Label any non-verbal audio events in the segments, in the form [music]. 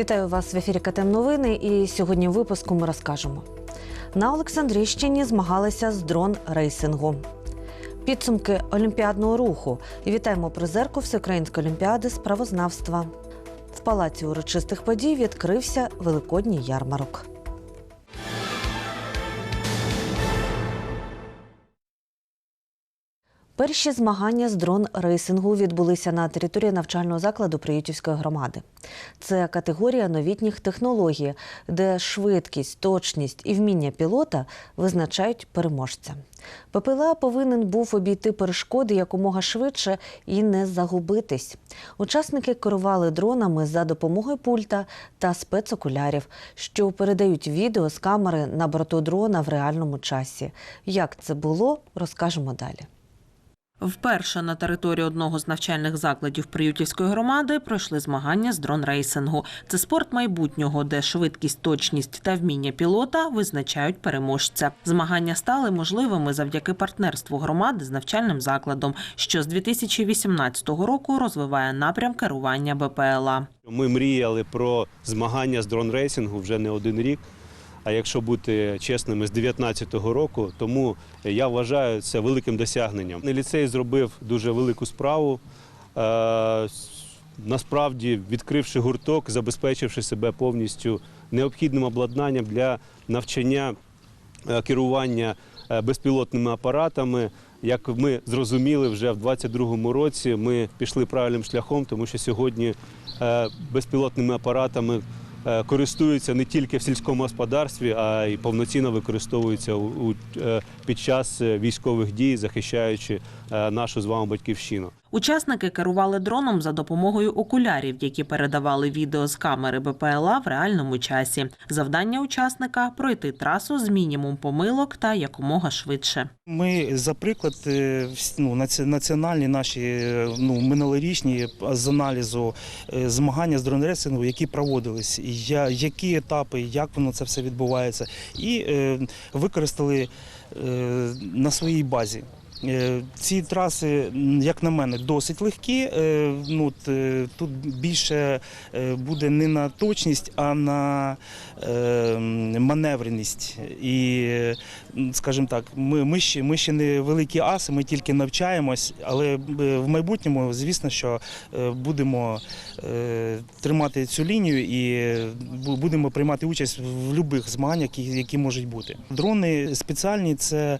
Вітаю вас в ефірі КТМ Новини. І сьогодні в випуску ми розкажемо. На Олександрійщині змагалися з дрон рейсингу. Підсумки олімпіадного руху. Вітаємо призерку Всеукраїнської олімпіади з правознавства. В палаці урочистих подій відкрився великодній ярмарок. Перші змагання з дрон-рейсингу відбулися на території навчального закладу Приютівської громади. Це категорія новітніх технологій, де швидкість, точність і вміння пілота визначають переможця. ППЛА повинен був обійти перешкоди якомога швидше і не загубитись. Учасники керували дронами за допомогою пульта та спецокулярів, що передають відео з камери на борту дрона в реальному часі. Як це було, розкажемо далі. Вперше на території одного з навчальних закладів Приютівської громади пройшли змагання з дрон-рейсингу. Це спорт майбутнього, де швидкість, точність та вміння пілота визначають переможця. Змагання стали можливими завдяки партнерству громади з навчальним закладом, що з 2018 року розвиває напрям керування БПЛА. Ми мріяли про змагання з дрон-рейсингу вже не один рік. А якщо бути чесними, з 2019 року, тому я вважаю це великим досягненням. Ліцей зробив дуже велику справу. Е, Насправді, відкривши гурток, забезпечивши себе повністю необхідним обладнанням для навчання е, керування е, безпілотними апаратами. Як ми зрозуміли, вже в 2022 році ми пішли правильним шляхом, тому що сьогодні безпілотними апаратами користуються не тільки в сільському господарстві, а й повноцінно використовуються у- е, під час е, військових дій, захищаючи е, нашу з вами батьківщину. Учасники керували дроном за допомогою окулярів, які передавали відео з камери БПЛА в реальному часі. Завдання учасника пройти трасу з мінімум помилок та якомога швидше. Ми, за приклад, е, ну, національні наші е, ну, минулорічні з аналізу е, змагання з дронресингу, які проводились, я, які етапи, як воно це все відбувається, і використали на своїй базі. Е, Ці траси, як на мене, досить легкі. Е, Ну, е, тут більше буде не на точність, а на маневреність. І, скажімо так, ми, ще, не великі аси, ми тільки навчаємось, але в майбутньому, звісно, що будемо тримати цю лінію і будемо приймати участь в будь-яких змаганнях, які, які можуть бути. Дрони спеціальні це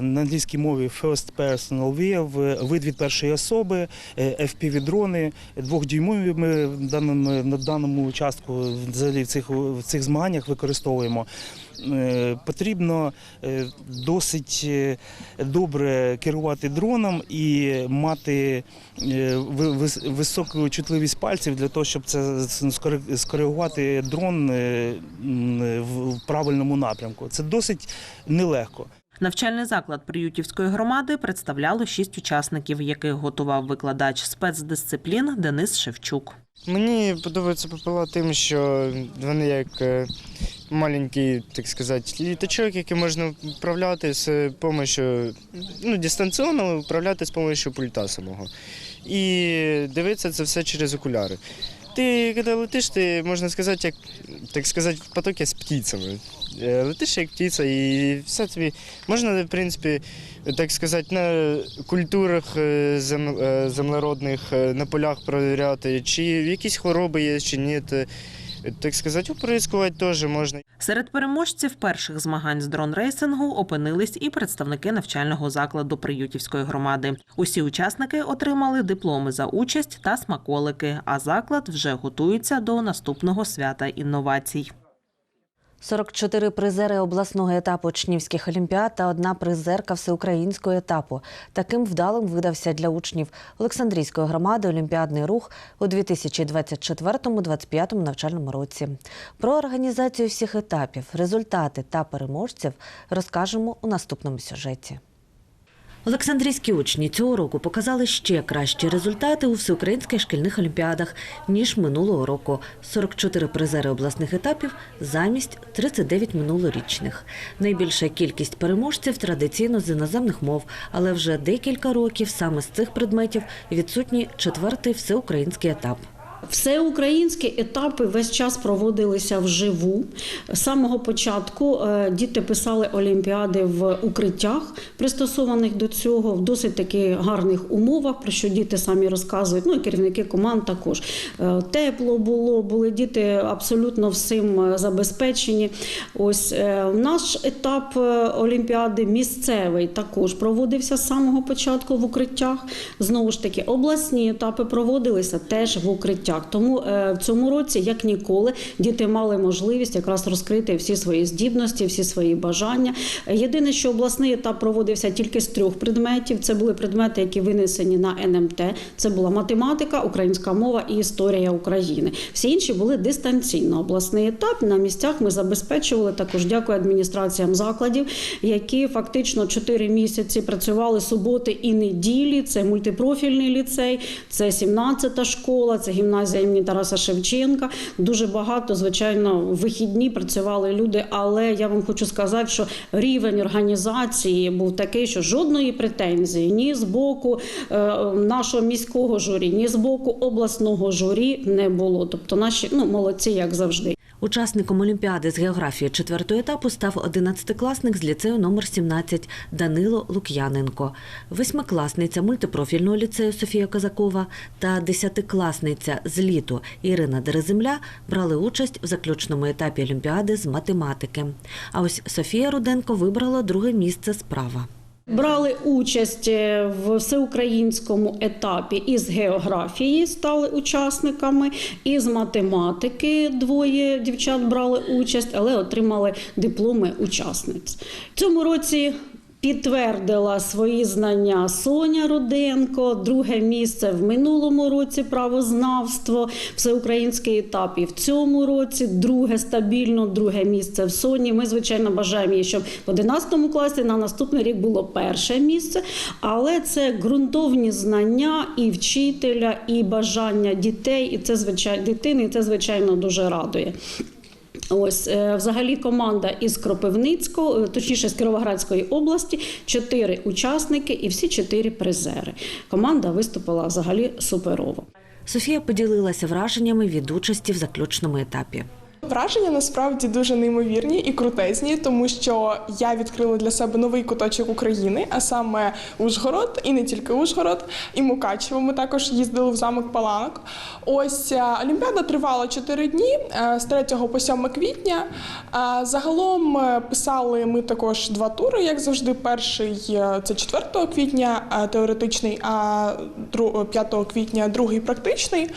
на англійській мові First Personal View, вид від першої особи, е, FPV-дрони, двохдюймові ми на даному участку взагалі в цих, в цих змаганнях використовуємо. Е, Потрібно е, досить добре керувати дроном і мати ви- вис- високу чутливість пальців для того, щоб це скоригувати дрон в правильному напрямку. Це досить нелегко. Навчальний заклад Приютівської громади представляло шість учасників, яких готував викладач спецдисциплін Денис Шевчук. Мені подобається ППЛА тим, що вони як е, маленький, так сказати, літачок, який можна управляти з допомогою, ну, дистанційно управляти з допомогою пульта самого. І дивитися це все через окуляри. Ти, коли летиш, ти можна сказати, як так сказати, в потокі з птицями. Е, Летиш як птиця, і все тобі можна, в принципі, так сказати, на культурах е, зем- землеродних е, на полях перевіряти, чи якісь хвороби є, чи ні. Так сказати, оприскувати теж можна. Серед переможців перших змагань з дрон-рейсингу опинились і представники навчального закладу Приютівської громади. Усі учасники отримали дипломи за участь та смаколики, а заклад вже готується до наступного свята інновацій. 44 призери обласного етапу учнівських олімпіад та одна призерка всеукраїнського етапу. Таким вдалим видався для учнів Олександрійської громади олімпіадний рух у 2024-2025 навчальному році. Про організацію всіх етапів, результати та переможців розкажемо у наступному сюжеті. Олександрійські учні цього року показали ще кращі результати у всеукраїнських шкільних олімпіадах ніж минулого року. 44 призери обласних етапів замість 39 минулорічних. Найбільша кількість переможців традиційно з іноземних мов, але вже декілька років саме з цих предметів відсутній четвертий всеукраїнський етап. Всеукраїнські етапи весь час проводилися вживу. З самого початку е, діти писали олімпіади в укриттях, пристосованих до цього, в досить таки гарних умовах, про що діти самі розказують. Ну і керівники команд також. Е, Тепло було, були діти абсолютно всім е, забезпечені. Ось наш етап олімпіади місцевий також проводився з самого початку в укриттях. Знову ж таки, обласні етапи проводилися теж в укриттях. Тому е, в цьому році, як ніколи, діти мали можливість якраз розкрити всі свої здібності, всі свої бажання. Єдине, що обласний етап проводився тільки з трьох предметів. Це були предмети, які винесені на НМТ. Це була математика, українська мова і історія України. Всі інші були дистанційно. Обласний етап на місцях ми забезпечували також. Дякую адміністраціям закладів, які фактично 4 місяці працювали суботи і неділі. Це мультипрофільний ліцей, це 17-та школа, це гімназія імені Тараса Шевченка. Дуже багато, звичайно, вихідні працювали люди. Але я вам хочу сказати, що рівень організації був такий, що жодної претензії ні з боку е, нашого міського журі, ні з боку обласного журі не було. Тобто наші ну молодці, як завжди. Учасником Олімпіади з географії четвертого етапу став 11-класник з ліцею номер 17 Данило Лук'яненко, восьмикласниця мультипрофільного ліцею Софія Козакова та десятикласниця з літу Ірина Дереземля брали участь в заключному етапі Олімпіади з математики. А ось Софія Руденко вибрала друге місце справа. Брали участь е, в всеукраїнському етапі із географії, стали учасниками, із математики двоє дівчат брали участь, але отримали дипломи учасниць. В цьому році. Підтвердила свої знання Соня Руденко, друге місце в минулому році правознавство, всеукраїнський етап і в цьому році друге стабільно, друге місце в Соні. Ми, звичайно, бажаємо їй, щоб в 11 класі на наступний рік було перше місце, але це ґрунтовні знання і вчителя, і бажання дітей, і це звичайно дитини, і це звичайно дуже радує. Ось е, взагалі команда із Кропивницького, е, точніше з Кіровоградської області, чотири учасники і всі чотири призери. Команда виступила взагалі суперово. Софія поділилася враженнями від участі в заключному етапі. Враження насправді дуже неймовірні і крутезні, тому що я відкрила для себе новий куточок України, а саме Ужгород, і не тільки Ужгород, і Мукачево. Ми також їздили в замок Паланок. Ось е, Олімпіада тривала 4 дні е, з 3 по 7 квітня. Е, Загалом писали ми також два тури, як завжди. Перший це 4 квітня теоретичний, а 5 квітня другий практичний.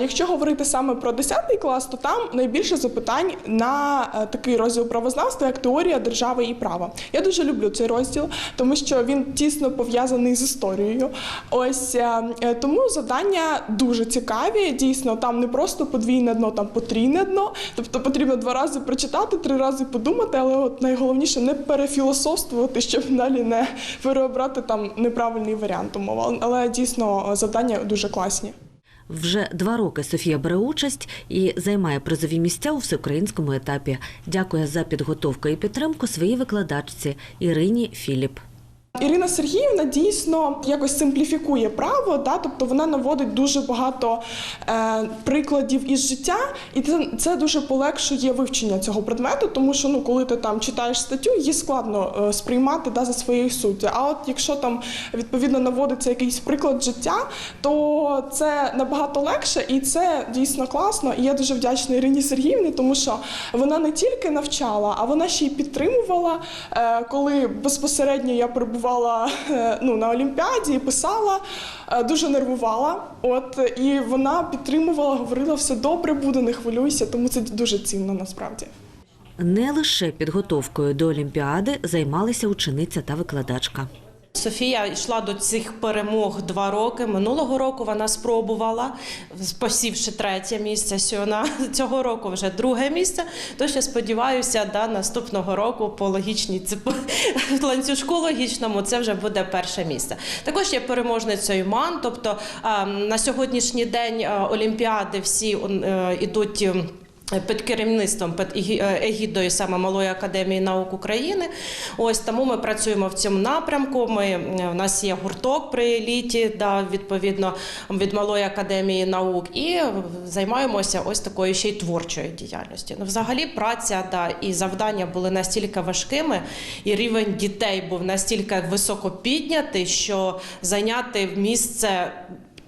Якщо говорити саме про 10 клас, то там найбільше запитань на е, такий розділ правознавства, як теорія держави і права. Я дуже люблю цей розділ, тому що він тісно пов'язаний з історією. Ось е, е, тому завдання дуже цікаві. Дійсно, там не просто подвійне дно, там потрійне дно. Тобто потрібно два рази прочитати, три рази подумати, але от найголовніше не перефілософствувати, щоб далі не переобрати там неправильний варіант умов. Але дійсно завдання дуже класні. Вже два роки Софія бере участь і займає призові місця у всеукраїнському етапі. Дякує за підготовку і підтримку своїй викладачці Ірині Філіп. Ірина Сергіївна дійсно якось симпліфікує право, да? тобто вона наводить дуже багато е, прикладів із життя, і це, це дуже полегшує вивчення цього предмету, тому що ну, коли ти там читаєш статтю, її складно е, сприймати да, за своєю суттю. А от якщо там відповідно наводиться якийсь приклад життя, то це набагато легше і це дійсно класно. І я дуже вдячна Ірині Сергіївні, тому що вона не тільки навчала, а вона ще й підтримувала, е, коли безпосередньо я перебувала е, ну, на Олімпіаді і писала, е, дуже нервувала. От і вона підтримувала, говорила, все добре буде, не хвилюйся, тому це дуже цінно насправді. Не лише підготовкою до Олімпіади займалися учениця та викладачка. Софія йшла до цих перемог два роки. Минулого року вона спробувала, посівши третє місце. Сьогодні [laughs] цього року вже друге місце. Тож я сподіваюся, да, наступного року по логічній [laughs] ланцюжку логічному це вже буде перше місце. Також є переможницею МАН. Тобто на сьогоднішній день Олімпіади всі ідуть. Під керівництвом під е, егідою саме Малої академії наук України. Ось тому ми працюємо в цьому напрямку. Ми е, у нас є гурток при еліті, да, відповідно від Малої академії наук, і е, займаємося ось такою ще й творчою діяльністю. Ну, взагалі, праця да, і завдання були настільки важкими, і рівень дітей був настільки високо піднятий, що зайняти місце.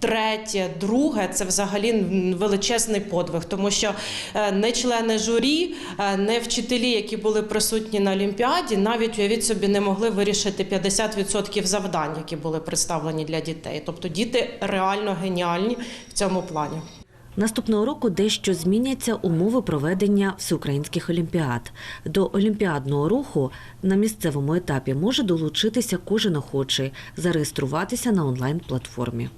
Третє, друге це взагалі величезний подвиг, тому що е, не члени журі, е, не вчителі, які були присутні на Олімпіаді, навіть уявіть собі не могли вирішити 50% завдань, які були представлені для дітей. Тобто діти реально геніальні в цьому плані. Наступного року дещо зміняться умови проведення всеукраїнських олімпіад. До олімпіадного руху на місцевому етапі може долучитися кожен охочий, зареєструватися на онлайн-платформі.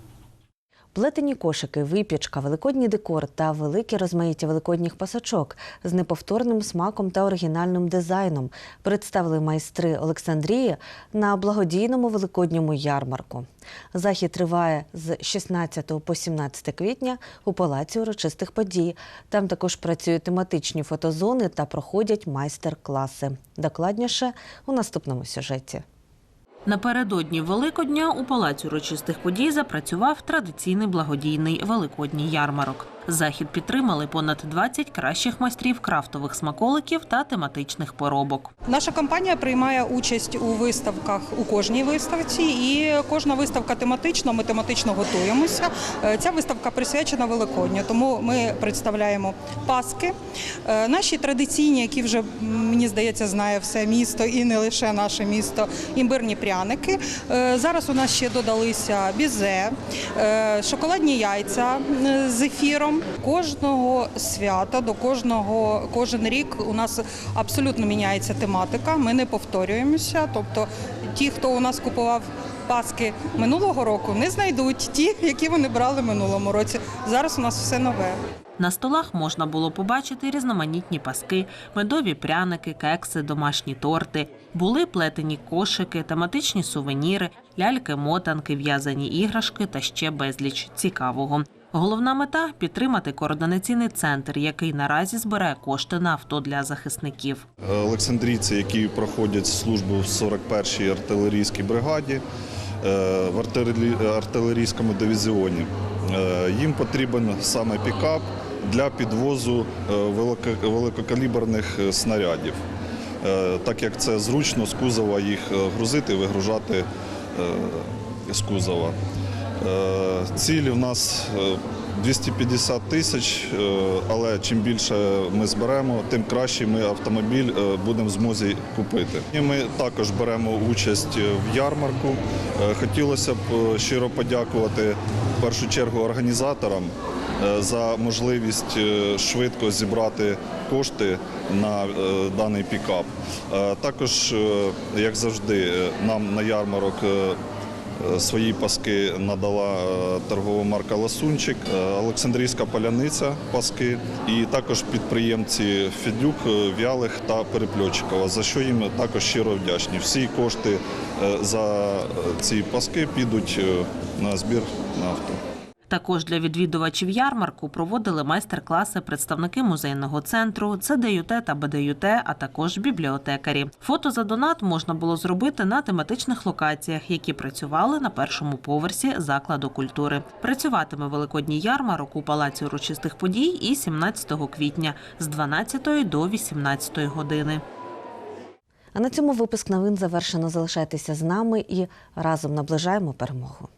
Плетені кошики, випічка, великодній декор та велике розмаїття великодніх пасочок з неповторним смаком та оригінальним дизайном представили майстри Олександрії на благодійному великодньому ярмарку. Захід триває з 16 по 17 квітня у палаці урочистих подій. Там також працюють тематичні фотозони та проходять майстер-класи. Докладніше у наступному сюжеті. Напередодні Великодня у палаці урочистих подій запрацював традиційний благодійний великодній ярмарок. Захід підтримали понад 20 кращих майстрів крафтових смаколиків та тематичних поробок. Наша компанія приймає участь у виставках у кожній виставці, і кожна виставка тематична. Ми тематично готуємося. Е, Ця виставка присвячена Великодню, тому ми представляємо паски. Е, Наші традиційні, які вже мені здається, знає все місто і не лише наше місто. Імбирні пряники. Е, Зараз у нас ще додалися бізе, шоколадні яйця з ефіром. Кожного свята до кожного кожен рік у нас абсолютно міняється тематика. Ми не повторюємося. Тобто, ті, хто у нас купував паски минулого року, не знайдуть ті, які вони брали минулому році. Зараз у нас все нове. На столах можна було побачити різноманітні паски, медові пряники, кекси, домашні торти. Були плетені кошики, тематичні сувеніри, ляльки-мотанки, в'язані іграшки та ще безліч цікавого. Головна мета підтримати координаційний центр, який наразі збирає кошти на авто для захисників. Олександрійці, які проходять службу в 41-й артилерійській бригаді е, в артилері- артилерійському дивізіоні. Е, Їм потрібен саме пікап для підвозу е, великокаліберних снарядів, так як це зручно з кузова їх грузити, вигружати з кузова. Е, Цілі в нас е, 250 тисяч, е, але чим більше ми зберемо, тим краще ми автомобіль е, будемо в змозі купити. Ми також беремо участь в ярмарку. Е, Хотілося б е, щиро подякувати в першу чергу організаторам е, за можливість е, швидко зібрати кошти на е, даний пікап. Е, Також, е, як завжди, е, нам на ярмарок. Е, Свої паски надала е, торгова марка Ласунчик, е, Олександрійська поляниця паски і також підприємці Фідлюк, Вялих та Перепльотчикова, за що їм також щиро вдячні. Всі кошти за ці паски підуть на збір на авто. Також для відвідувачів ярмарку проводили майстер-класи представники музейного центру, ЦДЮТ та БДЮТ, а також бібліотекарі. Фото за донат можна було зробити на тематичних локаціях, які працювали на першому поверсі закладу культури. Працюватиме великодній ярмарок у палаці урочистих подій і 17 квітня з 12 до 18 години. А на цьому випуск новин завершено. Залишайтеся з нами і разом наближаємо перемогу.